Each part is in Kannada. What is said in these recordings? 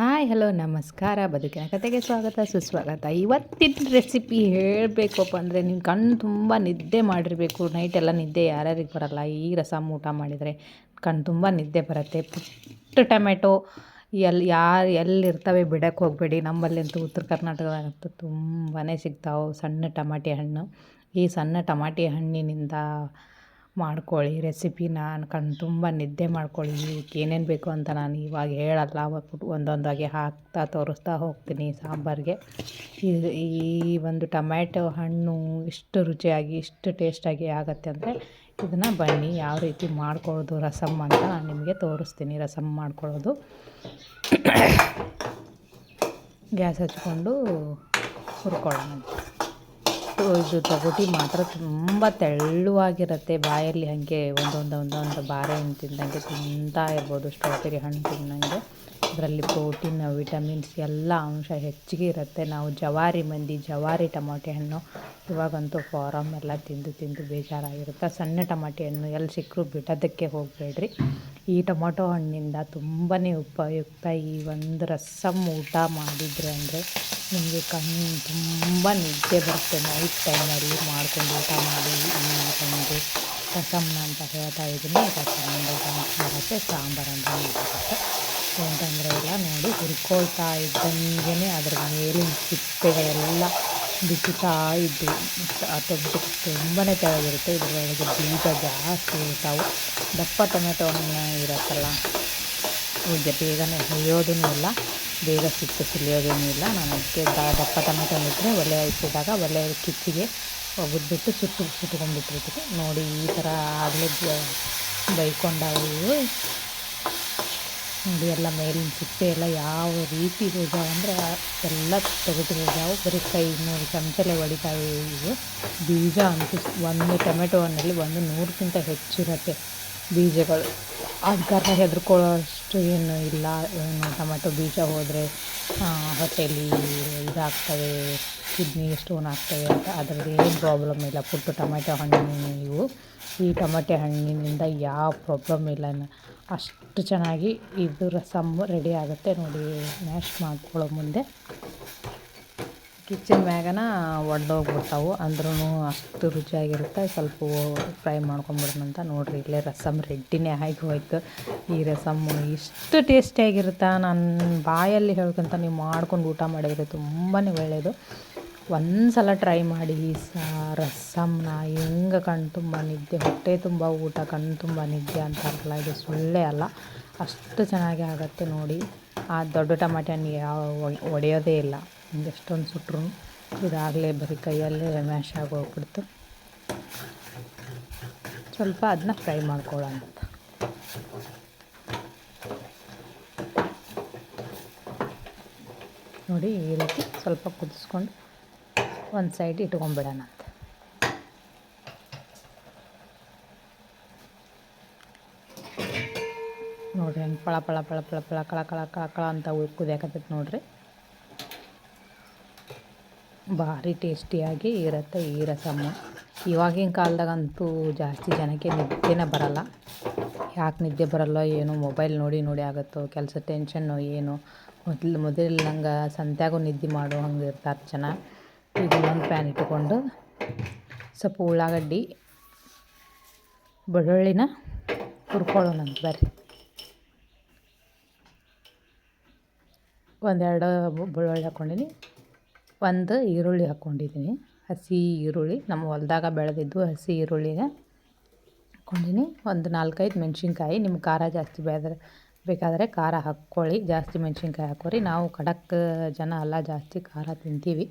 ಹಾಯ್, ಹಲೋ, ನಮಸ್ಕಾರ. ಬದುಕಿನ ಕತೆಗೆ ಸ್ವಾಗತ, ಸುಸ್ವಾಗತ. ಇವತ್ತಿನ ರೆಸಿಪಿ ಹೇಳಬೇಕಪ್ಪ ಅಂದರೆ ನೀವು ಕಣ್ಣು ತುಂಬ ನಿದ್ದೆ ಮಾಡಿರಬೇಕು. ನೈಟೆಲ್ಲ ನಿದ್ದೆ ಯಾರ್ಯಾರಿಗೆ ಬರಲ್ಲ. ಈ ರಸಮ್ ಊಟ ಮಾಡಿದರೆ ಕಣ್ಣು ತುಂಬ ನಿದ್ದೆ ಬರುತ್ತೆ. ಪುಟ್ಟ ಟೊಮೆಟೊ ಎಲ್ಲಿ ಯಾರು ಎಲ್ಲಿರ್ತವೆ ಬಿಡಕ್ಕೆ ಹೋಗಬೇಡಿ. ನಮ್ಮಲ್ಲಂತೂ ಉತ್ತರ ಕರ್ನಾಟಕದಾಗಂತೂ ತುಂಬಾ ಸಿಗ್ತಾವೆ ಸಣ್ಣ ಟಮಾಟಿ ಹಣ್ಣು. ಈ ಸಣ್ಣ ಟಮಾಟಿ ಹಣ್ಣಿನಿಂದ ಮಾಡ್ಕೊಳ್ಳಿ. ರೆಸಿಪಿ ನಾನು ಕಣ್ಣು ತುಂಬ ನಿದ್ದೆ ಮಾಡ್ಕೊಳ್ಳಿ. ಇದಕ್ಕೆ ಏನೇನು ಬೇಕು ಅಂತ ನಾನು ಇವಾಗ ಹೇಳಲ್ಲ. ಒಂದೊಂದಾಗಿ ಹಾಕ್ತಾ ತೋರಿಸ್ತಾ ಹೋಗ್ತೀನಿ ಸಾಂಬಾರಿಗೆ. ಈ ಒಂದು ಟೊಮ್ಯಾಟೊ ಹಣ್ಣು ಇಷ್ಟು ರುಚಿಯಾಗಿ ಇಷ್ಟು ಟೇಸ್ಟಾಗಿ ಆಗುತ್ತೆ ಅಂದರೆ ಇದನ್ನು ಬನ್ನಿ. ಯಾವ ರೀತಿ ಮಾಡ್ಕೊಳ್ಳೋದು ರಸಮ್ ಅಂತ ನಾನು ನಿಮಗೆ ತೋರಿಸ್ತೀನಿ. ರಸಮ್ ಮಾಡ್ಕೊಳ್ಳೋದು. ಗ್ಯಾಸ್ ಹಚ್ಕೊಂಡು ಹುರ್ಕೊಳ್ಳೋಣ ಇದು ತೊಗಟಿ ಮಾತ್ರ ತುಂಬ ತೆಳ್ಳುವಾಗಿರುತ್ತೆ ಬಾಯಲ್ಲಿ ಹಾಗೆ ಒಂದೊಂದು ಒಂದೊಂದು ಬಾರೆ ಹಣ್ಣು ತಿಂದಂಗೆ ತಿಂತಾ ಇರ್ಬೋದು ಸ್ಟ್ರಾಬೆರಿ ಹಣ್ಣು ತಿನ್ನಂಗೆ ಅದರಲ್ಲಿ ಪ್ರೋಟೀನ್, ವಿಟಮಿನ್ಸ್ ಎಲ್ಲ ಅಂಶ ಹೆಚ್ಚಿಗೆ ಇರುತ್ತೆ. ನಾವು ಜವಾರಿ ಮಂದಿ ಜವಾರಿ ಟಮಾಟೆ ಹಣ್ಣು ಇವಾಗಂತೂ ಫಾರಮ್ ಎಲ್ಲ ತಿಂದು ತಿಂದು ಬೇಜಾರಾಗಿರುತ್ತೆ. ಸಣ್ಣ ಟಮಾಟೆ ಹಣ್ಣು ಎಲ್ಲಿ ಸಿಕ್ಕರೂ ಬಿಡೋದಕ್ಕೆ ಹೋಗಬೇಡ್ರಿ. ಈ ಟೊಮೊಟೊ ಹಣ್ಣಿಂದ ತುಂಬಾ ಉಪಯುಕ್ತ. ಈ ಒಂದು ರಸಮ್ ಊಟ ಮಾಡಿದರೆ ಅಂದರೆ ನಿಮಗೆ ಕಣ್ಣು ತುಂಬ ನಿದ್ದೆ ಬರುತ್ತೆ ನೈಟ್ ಟೈಮಲ್ಲಿ ಮಾಡ್ಕೊಂಡು ಊಟ ಮಾಡಿ ಒಂದು ರಸಮ್ನ ಅಂತ ಹೇಳ್ತಾ ಇದ್ದೀನಿ. ರಸಮ್ಮಿಂದ ಬರುತ್ತೆ ಸಾಂಬಾರು ಅಂದರೆ ಬರುತ್ತೆ ಅಂತಂದರೆ ಎಲ್ಲ ನೋಡಿ ಹುರ್ಕೊಳ್ತಾ ಇದ್ದಂಗೆ ಅದ್ರ ಮೇಲಿನ ಸಿಪ್ಪೆಗಳೆಲ್ಲ ಬಿಚ್ಚುತ್ತಾ ಇದ್ದು ತೊಟ್ಟು ತುಂಬಾ ತೆಳಗಿರುತ್ತೆ. ಇದರೊಳಗೆ ಬೀಜ ಜಾಸ್ತಿ ಇರ್ತಾವೆ ದಪ್ಪ ಟೊಮೆಟೊ ಹಣ್ಣು ಇರುತ್ತಲ್ಲ ಈಗ ಬೇಗನೆ ಹುರಿಯೋದೂ ಇಲ್ಲ. ಬೇಗ ಸಿಟ್ಟು ಸುಲಿಯೋದೇನೂ ಇಲ್ಲ. ನಾನು ಅದಕ್ಕೆ ದಪ್ಪ ಟೊಮೆಟೊ ಇದ್ದರೆ ಒಲೆ ಇಟ್ಟಿದ್ದಾಗ ಒಲೆ ಕಿಚ್ಚಿಗೆ ಒಗೆದ್ಬಿಟ್ಟು ಸುಟ್ಟು ಸುಟ್ಕೊಂಡ್ಬಿಟ್ಟಿರ್ತೀನಿ ನೋಡಿ, ಈ ಥರ ಆಗಲೇ ಬೈಕೊಂಡಾವು ನೋಡಿ, ಎಲ್ಲ ಮೇಲಿನ ಸಿಪ್ಪೆ ಎಲ್ಲ ಯಾವ ರೀತಿ ಹೋಗ್ಯಾವ ಅಂದರೆ ಎಲ್ಲ ತೆಗೆದು ಹೋಗ್ಯಾವು. ಬರೀ ಕೈ ನೂರು ಚಮಚಲೆ ಹೊಡಿತಾವೆ ಇವು ಬೀಜ ಅಂತೂ ಒಂದು ಟೊಮೆಟೊ ಹಣ್ಣಲ್ಲಿ ಒಂದು ನೂರಕ್ಕಿಂತ ಹೆಚ್ಚಿರುತ್ತೆ ಬೀಜಗಳು. ಅದು ಕಾರಣ ಹೆದರ್ಕೊಳ್ಳೋ ಅಷ್ಟು ಏನು ಇಲ್ಲ, ಏನು ಟೊಮೆಟೊ ಬೀಜ ಹೋದರೆ ಹೊಟ್ಟೆಯಲ್ಲಿ ಇದಾಗ್ತವೆ ಕಿಡ್ನಿ ಸ್ಟೋನ್ ಆಗ್ತವೆ ಅಂತ ಅದರಲ್ಲಿ ಏನು ಪ್ರಾಬ್ಲಮ್ ಇಲ್ಲ. ಪುಟ್ಟು ಟೊಮೆಟೊ ಹಣ್ಣು ನೀವು ಈ ಟೊಮೆಟೊ ಹಣ್ಣಿನಿಂದ ಯಾವ ಪ್ರಾಬ್ಲಮ್ ಇಲ್ಲ ಅಷ್ಟು ಚೆನ್ನಾಗಿ ಇದು ರಸಮ್ ರೆಡಿ ಆಗುತ್ತೆ ನೋಡಿ ಮ್ಯಾಶ್ ಮಾಡ್ಕೊಳ್ಳೋ ಮುಂದೆ. ಕಿಚನ್ ಮ್ಯಾಗನ ಒಡೆದೋಗ್ಬಿಡ್ತಾವೆ ಅಂದ್ರೂ ಅಷ್ಟು ರುಚಿಯಾಗಿರುತ್ತೆ. ಸ್ವಲ್ಪ ಫ್ರೈ ಮಾಡ್ಕೊಂಬಿಡೋಣ ಅಂತ ನೋಡಿರಿ, ಇಲ್ಲೇ ರಸಮ್ ರೆಡ್ಡಿನೇ ಆಗಿ ಹೋಯ್ತು. ಈ ರಸಮ್ಮು ಇಷ್ಟು ಟೇಸ್ಟಿಯಾಗಿರುತ್ತೆ? ನನ್ನ ಬಾಯಲ್ಲಿ ಹೇಳ್ಕೊಂತ ನೀವು ಮಾಡ್ಕೊಂಡು ಊಟ ಮಾಡಿದರೆ ತುಂಬಾ ಒಳ್ಳೆಯದು ಒಂದು ಸಲ ಟ್ರೈ ಮಾಡಿ ಸ ರಸಮ್ನ ಹೆಂಗೆ ಕಣ್ಣು ತುಂಬ ನಿದ್ದೆ, ಹೊಟ್ಟೆ ತುಂಬ ಊಟ ಕಣ್ಣು ತುಂಬ ನಿದ್ದೆ ಅಂತಾರಲ್ಲ, ಇದು ಸುಳ್ಳೇ ಅಲ್ಲ. ಅಷ್ಟು ಚೆನ್ನಾಗಿ ಆಗುತ್ತೆ ನೋಡಿ. ಆ ದೊಡ್ಡ ಟಮಾಟೆ ಹಣ್ಣಿಗೆ ಯಾವ ಒಡೆಯೋದೇ ಇಲ್ಲ. ಎಷ್ಟೊಂದು ಸುಟ್ಟರು ಇದಾಗಲೇ ಬರೀ ಕೈಯಲ್ಲೇ ಮ್ಯಾಶ್ ಆಗೋಗ್ಬಿಡ್ತು ಸ್ವಲ್ಪ ಅದನ್ನ ಫ್ರೈ ಮಾಡ್ಕೊಳ್ಳೋಣ ನೋಡಿ, ಈ ರೀತಿ ಸ್ವಲ್ಪ ಕುದಿಸ್ಕೊಂಡು ಒಂದು ಸೈಡ್ ಇಟ್ಕೊಂಡ್ಬಿಡೋಣ ಅಂತ. ನೋಡ್ರಿ ಹೆಂಗೆ ಪಳ ಪಳ ಪಳ ಪಳ ಪಳ ಕಳ ಕಳ ಕಳ ಕಳ ಅಂತ ಕುದಿಯಾಕತ್ತೈತೆ ನೋಡಿರಿ. ಭಾರಿ ಟೇಸ್ಟಿಯಾಗಿ ಇರುತ್ತೆ ಈ ರಸಮ್ಮು ಇವಾಗಿನ ಕಾಲದಾಗಂತೂ ಜಾಸ್ತಿ ಜನಕ್ಕೆ ನಿದ್ದೆನೇ ಬರಲ್ಲ. ಯಾಕೆ ನಿದ್ದೆ ಬರಲ್ಲ ಏನು ಮೊಬೈಲ್ ನೋಡಿ ನೋಡಿ ಆಗುತ್ತೋ, ಕೆಲಸ ಟೆನ್ಷನ್ನು ಏನು. ಮೊದಲು ನಂಗೆ ಸಂತ್ಯಾಗೂ ನಿದ್ದೆ ಮಾಡೋ ಹಂಗೆ ಇರ್ತಾರೆ ಜನ. ಈಗ ಒಂದು ಪ್ಯಾನ್ ಇಟ್ಕೊಂಡು ಸ್ವಲ್ಪ ಉಳ್ಳಾಗಡ್ಡಿ, ಬೆಳ್ಳುಳ್ಳಿನ ಹುರ್ಕೊಳ್ಳೋಣಂತ ಬರ್ರಿ. ಒಂದೆರಡು ಬೆಳ್ಳುಳ್ಳಿ ಹಾಕ್ಕೊಂಡಿನಿ ಒಂದು ಈರುಳ್ಳಿ ಹಾಕ್ಕೊಂಡಿದ್ದೀನಿ. ಹಸಿ ಈರುಳ್ಳಿ, ನಮ್ಮ ಹೊಲ್ದಾಗ ಬೆಳೆದಿದ್ದು ಹಸಿ ಈರುಳ್ಳಿನ ಹಾಕ್ಕೊಂಡಿನಿ. ಒಂದು ನಾಲ್ಕೈದು ಮೆಣಸಿನ್ಕಾಯಿ ನಿಮ್ಮ ಖಾರ ಜಾಸ್ತಿ ಬೆಳೆದ್ರೆ ಬೇಕಾದರೆ ಖಾರ ಹಾಕ್ಕೊಳ್ಳಿ. ಜಾಸ್ತಿ ಮೆಣಸಿನ್ಕಾಯಿ ಹಾಕೋರಿ ನಾವು ಖಡಕ್ ಜನ ಅಲ್ಲ, ಜಾಸ್ತಿ ಖಾರ ತಿಂತೀವಿ.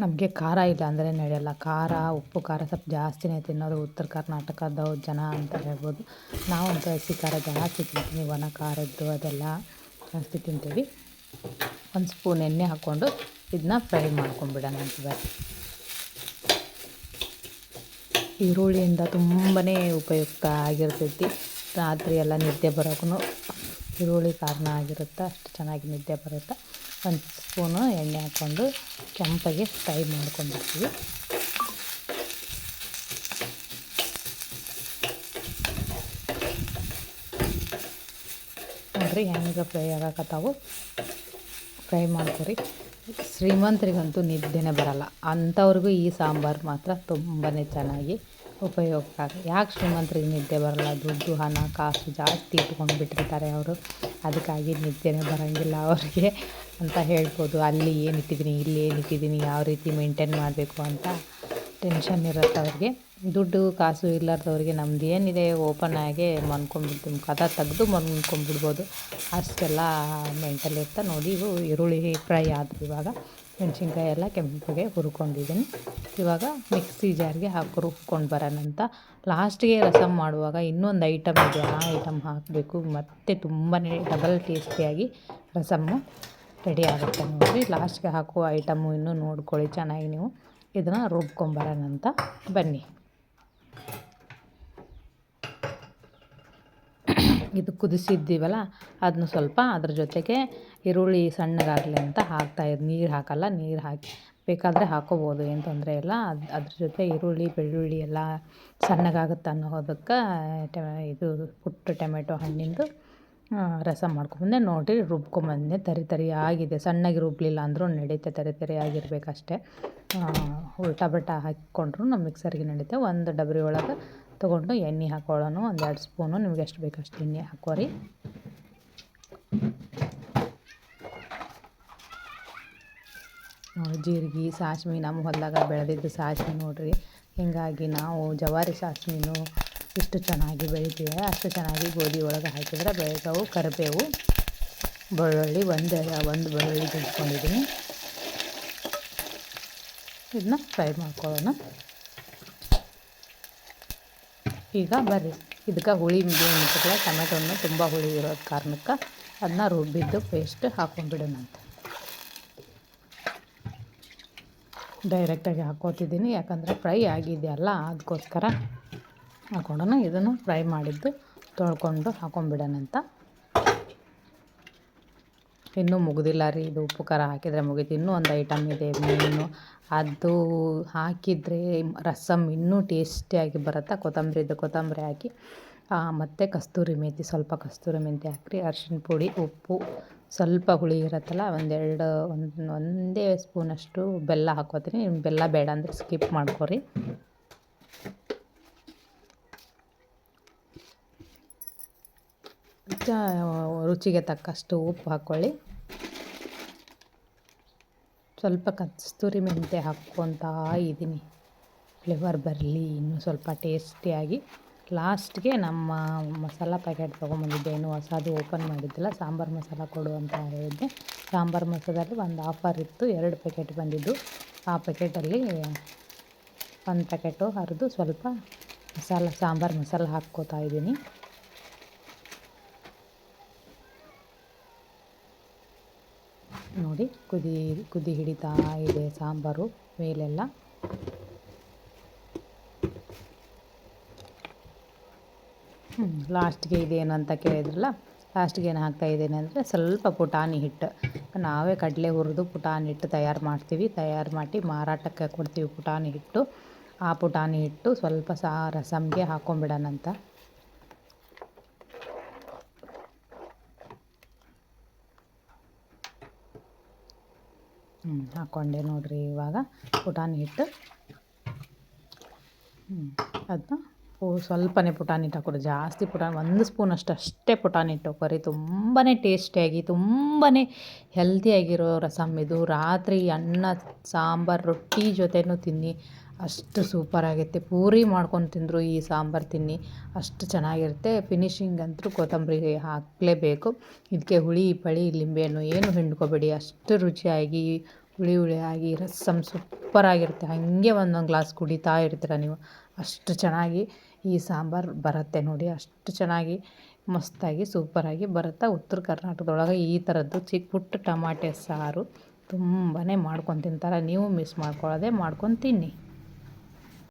ನಮಗೆ ಖಾರ ಇಲ್ಲ ಅಂದರೆ ನಡೆಯಲ್ಲ. ಖಾರ, ಉಪ್ಪು, ಖಾರ ಸ್ವಲ್ಪ ಜಾಸ್ತಿನೇ ತಿನ್ನೋದು. ಉತ್ತರ ಕರ್ನಾಟಕದ ಜನ ಅಂತ ಹೇಳ್ಬೋದು. ನಾವಂತೂ ಹಸಿ ಖಾರ ಜಾಸ್ತಿ ತಿಂತೀವಿ. ಒಣ ಖಾರದ್ದು ಅದೆಲ್ಲ ಜಾಸ್ತಿ ತಿಂತೀವಿ. ಒಂದು ಸ್ಪೂನ್ ಎಣ್ಣೆ ಹಾಕ್ಕೊಂಡು ಇದನ್ನ ಫ್ರೈ ಮಾಡ್ಕೊಂಡ್ಬಿಡೋಣ ಅಂತ ಬರ್ರಿ. ಈರುಳ್ಳಿಯಿಂದ ತುಂಬಾ ಉಪಯುಕ್ತ ಆಗಿರ್ತೈತಿ. ರಾತ್ರಿ ಎಲ್ಲ ನಿದ್ದೆ ಬರೋಕ್ಕೂ ಈರುಳ್ಳಿ ಕಾರಣ ಆಗಿರುತ್ತೆ ಅಷ್ಟು ಚೆನ್ನಾಗಿ ನಿದ್ದೆ ಬರುತ್ತೆ? ಒಂದು ಸ್ಪೂನು ಎಣ್ಣೆ ಹಾಕ್ಕೊಂಡು ಕೆಂಪಗೆ ಫ್ರೈ ಮಾಡ್ಕೊಂಡ್ಬಿಡ್ತೀವಿ. ನೋಡ್ರಿ ಹೆಂಗೆ ಫ್ರೈ ಆಗಕತ್ತಾವು ಫ್ರೈ ಮಾಡ್ಕೊರಿ. ಶ್ರೀಮಂತರಿಗಂತೂ ನಿದ್ದೆನೇ ಬರಲ್ಲ. ಅಂಥವ್ರಿಗೂ ಈ ಸಾಂಬಾರು ಮಾತ್ರ ತುಂಬಾ ಚೆನ್ನಾಗಿ ಉಪಯೋಗ ಯಾಕೆ ಶ್ರೀಮಂತರಿಗೆ ನಿದ್ದೆ ಬರಲ್ಲ? ದುಡ್ಡು, ಹಣ, ಕಾಸು ಜಾಸ್ತಿ ಇಟ್ಕೊಂಡು ಬಿಟ್ಟಿರ್ತಾರೆ ಅವರು. ಅದಕ್ಕಾಗಿ ನಿದ್ದೆನೇ ಬರೋಂಗಿಲ್ಲ ಅವ್ರಿಗೆ. ಅಂತ ಹೇಳ್ಬೋದು. ಅಲ್ಲಿ ಏನು ಇಟ್ಟಿದ್ದೀನಿ ಇಲ್ಲಿ ಏನು ಇಟ್ಟಿದ್ದೀನಿ ಯಾವ ರೀತಿ ಮೇಂಟೈನ್ ಮಾಡಬೇಕು ಅಂತ ಟೆನ್ಷನ್ ಇರುತ್ತೆ ಅವ್ರಿಗೆ. ದುಡ್ಡು, ಕಾಸು ಇಲ್ಲಾರ್ದವ್ರಿಗೆ ನಮ್ದು ಏನಿದೆ ಓಪನ್ ಆಗಿ ಮನ್ಕೊಂಡ್ಬಿಡ್ತೀವಿ. ಕದ ತೆಗೆದು ಮನ್ಕೊಂಡ್ಬಿಡ್ಬೋದು. ಅಷ್ಟೆಲ್ಲ ಮೆಂಟಲ್ ಇರ್ತಾ ನೋಡಿ, ಇವು ಈರುಳ್ಳಿ ಫ್ರೈ ಆಯ್ತು ಇವಾಗ. ಮೆಣಸಿನ್ಕಾಯಿ ಎಲ್ಲ ಕೆಂಪಗೆ ಹುರ್ಕೊಂಡಿದ್ದೀನಿ. ಇವಾಗ ಮಿಕ್ಸಿ ಜಾರ್ಗೆ ಹಾಕಿ ರುಬ್ಕೊಂಡು ಬರೋಣಂತ ಲಾಸ್ಟಿಗೆ ರಸಮ್ ಮಾಡುವಾಗ ಇನ್ನೊಂದು ಐಟಮ್ ಇದೆ. ಆ ಐಟಮ್ ಹಾಕಬೇಕು. ಮತ್ತು ತುಂಬಾ ಡಬಲ್ ಟೇಸ್ಟಿಯಾಗಿ ರಸಮ್ಮು. ರೆಡಿ ಆಗುತ್ತೆ ನೋಡಿ. ಲಾಸ್ಟ್ಗೆ ಹಾಕುವ ಐಟಮು ಇನ್ನೂ ನೋಡ್ಕೊಳ್ಳಿ ಚೆನ್ನಾಗಿ ನೀವು. ಇದನ್ನು ರುಬ್ಕೊಂಬರೋಣಂತ ಬನ್ನಿ. ಇದು ಕುದಿಸಿದ್ದೀವಲ್ಲ ಅದನ್ನ ಸ್ವಲ್ಪ ಅದ್ರ ಜೊತೆಗೆ ಈರುಳ್ಳಿ ಸಣ್ಣಗಾಗಲಿ ಅಂತ ಹಾಕ್ತಾಯಿದ್ದು ನೀರು ಹಾಕಲ್ಲ, ನೀರು ಹಾಕಿ ಬೇಕಾದರೆ ಹಾಕೋಬೋದು, ಏನು ತೊಂದರೆ ಇಲ್ಲ. ಅದು, ಅದ್ರ ಜೊತೆ ಈರುಳ್ಳಿ, ಬೆಳ್ಳುಳ್ಳಿ ಎಲ್ಲ ಸಣ್ಣಗಾಗುತ್ತೆ ಅನ್ನೋದಕ್ಕೆ ಟೆ, ಇದು ಪುಟ್ಟ ಟೊಮೆಟೊ ಹಣ್ಣಿಂದು ರಸ ಮಾಡ್ಕೊಂಬಂದೆ ನೋಡಿ ರುಬ್ಕೊಂಬಂದೆ ತರಿ ತರಿ ಆಗಿದೆ. ಸಣ್ಣಗೆ ರುಬ್ಬಲಿಲ್ಲ ಅಂದರೂ ನಡೀತೆ, ತರಿ ತರಿ ಆಗಿರಬೇಕಷ್ಟೆ. ಉಲ್ಟಾ ಬಲ್ಟಾ ಹಾಕ್ಕೊಂಡ್ರು, ನಮ್ಮ ಮಿಕ್ಸರ್ಗೆ ನಡೀತೆ. ಒಂದು ಡಬರಿ ಒಳಗೆ ತೊಗೊಂಡು ಎಣ್ಣೆ ಹಾಕೊಳ್ಳೋಣ ಒಂದು ಎರಡು ಸ್ಪೂನು, ನಿಮ್ಗೆ ಎಷ್ಟು ಬೇಕು ಅಷ್ಟು ಎಣ್ಣೆ ಹಾಕೋರಿ ಜೀರಿಗೆ ಸಾಸ್ಮಿ ನಮ್ಮ ಹೊಲದಾಗ ಬೆಳೆದಿದ್ದು ಸಾಸ್ಮಿ ನೋಡಿರಿ. ಹೀಗಾಗಿ ನಾವು ಜವಾರಿ ಸಾಸ್ವೆನೂ ಇಷ್ಟು ಚೆನ್ನಾಗಿ ಬೆಳಿತೀವಿ. ಅಷ್ಟು ಚೆನ್ನಾಗಿ ಗೋಧಿ ಒಳಗೆ ಹಾಕಿದ್ರೆ ಬೆಳಿತಾವು ಕರಿಬೇವು, ಬೆಳ್ಳುಳ್ಳಿ ಒಂದು ಒಂದು ಬೆಳ್ಳುಳ್ಳಿ ತೆಗೆದುಕೊಂಡಿದ್ದೀನಿ. ಇದನ್ನ ಫ್ರೈ ಮಾಡ್ಕೊಳ್ಳೋಣ. ಈಗ ಬರ್ರಿ. ಇದಕ್ಕೆ ಹುಳಿ ಮೀಡಿಯಮ್ ಟೊಮೆಟೊನ್ನು ತುಂಬ ಹುಳಿ ಇರೋ ಕಾರಣಕ್ಕೆ ಅದನ್ನ ರುಬ್ಬಿದ್ದು ಪೇಸ್ಟ್ ಹಾಕೊಂಡ್ಬಿಡೋಣಂತ ಡೈರೆಕ್ಟಾಗಿ ಹಾಕ್ಕೊತಿದ್ದೀನಿ ಯಾಕಂದರೆ ಫ್ರೈ ಆಗಿದೆಯಲ್ಲ, ಅದಕ್ಕೋಸ್ಕರ ಹಾಕೊಂಡೋಣ ಇದನ್ನು ಫ್ರೈ ಮಾಡಿದ್ದು ತೊಳ್ಕೊಂಡು ಹಾಕೊಂಡ್ಬಿಡೋಣಂತ ಇನ್ನೂ ಮುಗಿದಿಲ್ಲ ರೀ, ಇದು ಉಪ್ಪು ಖಾರ ಹಾಕಿದರೆ ಮುಗೀತು. ಇನ್ನೂ ಒಂದು ಐಟಮ್ ಇದೆ ಮೀನು. ಅದು ಹಾಕಿದರೆ ರಸಮ್ ಇನ್ನೂ ಟೇಸ್ಟಿಯಾಗಿ ಬರುತ್ತೆ? ಕೊತ್ತಂಬರಿದು ಕೊತ್ತಂಬರಿ ಹಾಕಿ. ಮತ್ತು ಕಸ್ತೂರಿ ಮೇಥಿ ಸ್ವಲ್ಪ ಕಸ್ತೂರಿ ಮೆಂತಿ ಹಾಕ್ರಿ. ಅರ್ಶಿಣ ಪುಡಿ, ಉಪ್ಪು, ಸ್ವಲ್ಪ ಹುಳಿ ಇರುತ್ತಲ್ಲ, ಒಂದೆರಡು, ಒಂದು, ಒಂದೇ ಸ್ಪೂನಷ್ಟು ಬೆಲ್ಲ ಹಾಕೋತೀನಿ. ಬೆಲ್ಲ ಬೇಡ ಅಂದರೆ ಸ್ಕಿಪ್ ಮಾಡ್ಕೊರಿ. ರುಚಿಗೆ ತಕ್ಕಷ್ಟು ಉಪ್ಪು ಹಾಕ್ಕೊಳ್ಳಿ ಸ್ವಲ್ಪ ಕಸ್ತೂರಿ ಮೆಂತ್ಯ ಹಾಕ್ಕೊತಾ ಇದ್ದೀನಿ. ಫ್ಲೇವರ್ ಬರಲಿ, ಇನ್ನೂ ಸ್ವಲ್ಪ ಟೇಸ್ಟಿಯಾಗಿ. ಲಾಸ್ಟ್ಗೆ ನಮ್ಮ ಮಸಾಲ ಪ್ಯಾಕೆಟ್ ತೊಗೊಂಬಂದಿದ್ದೇನು ಹೊಸದು ಓಪನ್ ಮಾಡಿದ್ದಿಲ್ಲ. ಸಾಂಬಾರು ಮಸಾಲ ಕೊಡು ಅಂತ ಹೇಳಿದ್ದೆ ಸಾಂಬಾರು ಮಸಾಲದಲ್ಲಿ ಒಂದು ಆಫರ್ ಇತ್ತು. ಎರಡು ಪ್ಯಾಕೆಟ್ ಬಂದಿದ್ದು. ಆ ಪ್ಯಾಕೆಟಲ್ಲಿ ಒಂದು ಪ್ಯಾಕೆಟು ಹರಿದು ಸ್ವಲ್ಪ ಮಸಾಲ, ಸಾಂಬಾರು ಮಸಾಲ ಹಾಕ್ಕೋತಾ ಇದ್ದೀನಿ. ನೋಡಿ, ಕುದಿ ಕುದಿ ಹಿಡಿತಾ ಇದೆ ಸಾಂಬಾರು, ಮೇಲೆಲ್ಲ. ಲಾಸ್ಟ್ಗೆ ಇದೇನು ಅಂತ ಕೇಳಿದ್ರಲ್ಲ, ಲಾಸ್ಟ್ಗೆ ಏನು ಹಾಕ್ತಾ ಇದ್ದೇನೆ ಅಂದರೆ ಸ್ವಲ್ಪ ಪುಟಾಣಿ ಹಿಟ್ಟು. ನಾವೇ ಕಡಲೆ ಹುರಿದು ಪುಟಾಣಿ ಹಿಟ್ಟು ತಯಾರು ಮಾಡ್ತೀವಿ. ತಯಾರು ಮಾಡಿ ಮಾರಾಟಕ್ಕೆ ಕೊಡ್ತೀವಿ ಪುಟಾಣಿ ಹಿಟ್ಟು. ಆ ಪುಟಾಣಿ ಹಿಟ್ಟು ಸ್ವಲ್ಪ ಸಹ ರಸಮ್ಗೆ ಹಾಕ್ಕೊಂಬಿಡೋಣಂತ ಹ್ಞೂ ಹಾಕ್ಕೊಂಡೆ ನೋಡಿರಿ ಇವಾಗ ಪುಟಾಣಿ ಹಿಟ್ಟು. ಹ್ಞೂ ಅದನ್ನ ಸ್ವಲ್ಪನೇ ಪುಟಾಣಿ ಹಿಟ್ಟು ಹಾಕೋದು ಜಾಸ್ತಿ ಪುಟಾಣಿ, ಒಂದು ಸ್ಪೂನಷ್ಟು ಅಷ್ಟೇ ಪುಟಾಣಿ ಹಿಟ್ಟು ಹಾಕೋರಿ ತುಂಬಾ ಟೇಸ್ಟಿಯಾಗಿ ತುಂಬಾ ಹೆಲ್ದಿಯಾಗಿರೋ ರಸಮ್ ಇದು. ರಾತ್ರಿ ಅನ್ನ, ಸಾಂಬಾರು, ರೊಟ್ಟಿ ಜೊತೆನೂ ತಿನ್ನಿ. ಅಷ್ಟು ಸೂಪರಾಗೈತೆ ಪೂರಿ ಮಾಡ್ಕೊಂಡು ತಿಂದರು ಈ ಸಾಂಬಾರು ತಿನ್ನಿ. ಅಷ್ಟು ಚೆನ್ನಾಗಿರುತ್ತೆ. ಫಿನಿಶಿಂಗ್ ಅಂತೂ ಕೊತ್ತಂಬರಿ ಹಾಕಲೇಬೇಕು. ಇದಕ್ಕೆ ಹುಳಿ, ಪಳಿ ಲಿಂಬೆಹಣ್ಣು ಏನು ಹಿಂಡ್ಕೋಬೇಡಿ. ಅಷ್ಟು ರುಚಿಯಾಗಿ ಹುಳಿ ಹುಳಿಯಾಗಿ ರಸಮ್ ಸೂಪರಾಗಿರುತ್ತೆ. ಹಾಗೆ ಒಂದೊಂದು ಗ್ಲಾಸ್ ಕುಡಿತಾ ಇರ್ತೀರ ನೀವು. ಅಷ್ಟು ಚೆನ್ನಾಗಿ ಈ ಸಾಂಬಾರು ಬರುತ್ತೆ ನೋಡಿ. ಅಷ್ಟು ಚೆನ್ನಾಗಿ, ಮಸ್ತಾಗಿ, ಸೂಪರಾಗಿ ಬರುತ್ತೆ. ಉತ್ತರ ಕರ್ನಾಟಕದೊಳಗೆ ಈ ಥರದ್ದು ಚಿಕ್ಕ ಪುಟ್ಟ ಟಮಾಟೆ ಸಾರು ತುಂಬಾ ಮಾಡ್ಕೊಂಡು ತಿಂತಾರೆ. ನೀವು ಮಿಸ್ ಮಾಡ್ಕೊಳ್ಳೋದೆ ಮಾಡ್ಕೊಂಡು ತಿನ್ನಿ.